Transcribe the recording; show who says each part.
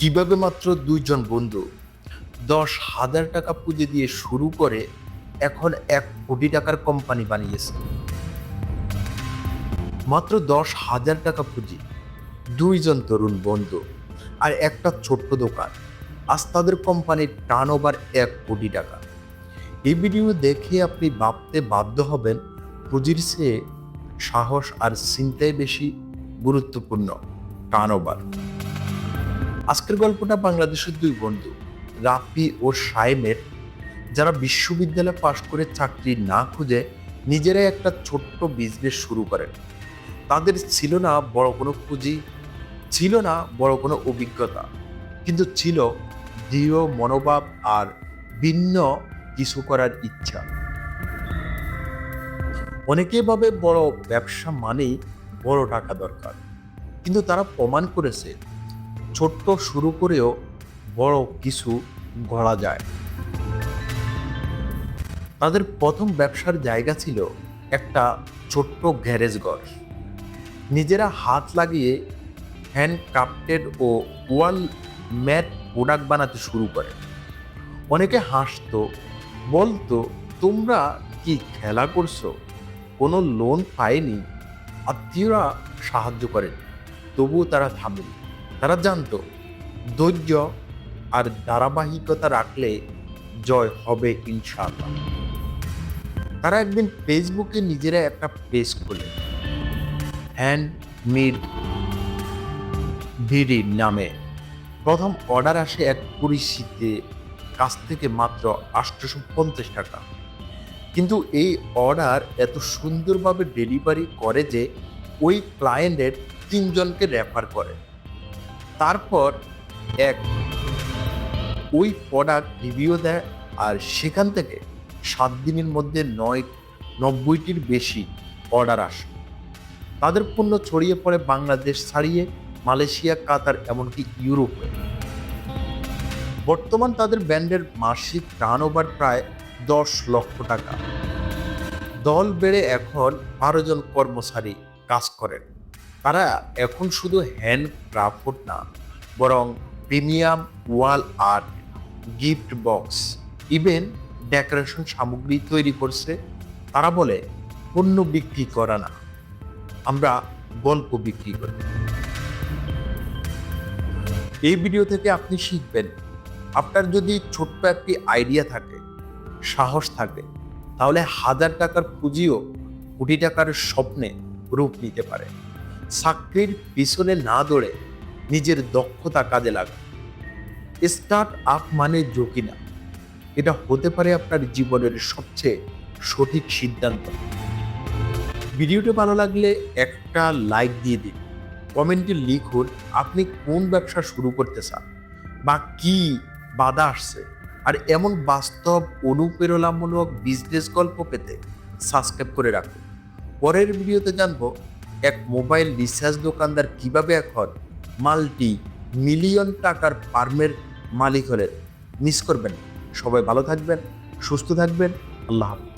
Speaker 1: কীভাবে মাত্র দুইজন বন্ধু দশ হাজার টাকা পুঁজি দিয়ে শুরু করে এখন এক কোটি টাকার কোম্পানি বানিয়েছে? মাত্র দশ হাজার টাকা পুঁজি, দুইজন তরুণ বন্ধু আর একটা ছোট্ট দোকান। আজ তাদের কোম্পানির টার্ন ওভার এক কোটি টাকা। এই ভিডিও দেখে আপনি ভাবতে বাধ্য হবেন, পুঁজির চেয়ে সাহস আর চিন্তাই বেশি গুরুত্বপূর্ণ টার্ন ওভার আজকের গল্পটা বাংলাদেশের দুই বন্ধু, রাফি ও সাইমের যারা বিশ্ববিদ্যালয়ে পাশ করে চাকরি না খুঁজে নিজেরাই একটা ছোট্ট বিজনেস শুরু করেন। তাদের ছিল না বড় কোনো পুঁজি, ছিল না বড় কোনো অভিজ্ঞতা, কিন্তু ছিল দৃঢ় মনোভাব আর ভিন্ন কিছু করার ইচ্ছা। অনেকে ভাবে বড় ব্যবসা মানেই বড় টাকা দরকার, কিন্তু তারা প্রমাণ করেছে ছোট্ট শুরু করেও বড় কিছু গড়া যায়। তাদের প্রথম ব্যবসার জায়গা ছিল একটা ছোট্ট গ্যারেজ ঘর। নিজেরা হাত লাগিয়ে হ্যান্ড ক্রাফটেড ও ওয়াল ম্যাট প্রোডাক্ট বানাতে শুরু করে। অনেকে হাসতো, বলতো, তোমরা কি খেলা করছ? কোনো লোন পায়নি? আত্মীয়রা সাহায্য করেন, তবুও তারা থামেনি। তারা জানতো, ধৈর্য আর ধারাবাহিকতা রাখলে জয় হবে ইনশাআল্লাহ। তারা একদিন ফেসবুকে নিজেরা একটা পেজ খোলে হ্যান্ড মিড ভিডি নামে। প্রথম অর্ডার আসে এক পরিস্থিতিতে কাছ থেকে মাত্র আটশোশো পঞ্চাশ টাকা। কিন্তু এই অর্ডার এত সুন্দরভাবে ডেলিভারি করে যে ওই ক্লায়েন্টের তিনজনকে রেফার করে। তারপর এক ওই প্রোডাক্ট রিভিউ দেয় আর সেখান থেকে সাত দিনের মধ্যে নয়, নব্বইটির বেশি অর্ডার আসে। তাদের পণ্য ছড়িয়ে পড়ে বাংলাদেশ ছাড়িয়ে মালয়েশিয়া, কাতার, এমনকি ইউরোপে। বর্তমান তাদের ব্যান্ডের মাসিক টার্ন ওভার প্রায় দশ লক্ষ টাকা। দল বেড়ে এখন বারো জন কর্মচারী কাজ করেন। তারা এখন শুধু হ্যান্ড ক্রাফট না, বরং premium wall art gift box even decoration সামগ্রী তৈরি করছে। তারা বলে, পণ্য বিক্রি করা না, আমরা গল্প বিক্রি করি। এই ভিডিও থেকে আপনি শিখবেন, আপনার যদি ছোট্ট একটি আইডিয়া থাকে, সাহস থাকে, তাহলে হাজার টাকার পুঁজিও কোটি টাকার স্বপ্নে রূপ নিতে পারে। চাকরির পিছনে না দৌড়ে নিজের দক্ষতা কাজে লাগা স্টার্ট আপ মানে ঝুঁকি না। এটা হতে পারে আপনার জীবনের সবচেয়ে সঠিক সিদ্ধান্ত। ভিডিওটি ভালো লাগলে একটা লাইক দিয়ে দিন। কমেন্টে লিখুন, আপনি কোন ব্যবসা শুরু করতে চান? বা কি বাধা আসছে? আর এমন বাস্তব অনুপ্রেরণামূলক বিজনেস গল্প পেতে সাবস্ক্রাইব করে রাখুন। পরের ভিডিওতে জানব এক মোবাইল রিচার্জ দোকানদার কীভাবে এখন মাল্টি মিলিয়ন টাকার ফার্মের মালিক হলেন। মিস করবেন সবাই ভালো থাকবেন, সুস্থ থাকবেন। আল্লাহ হাফিজ।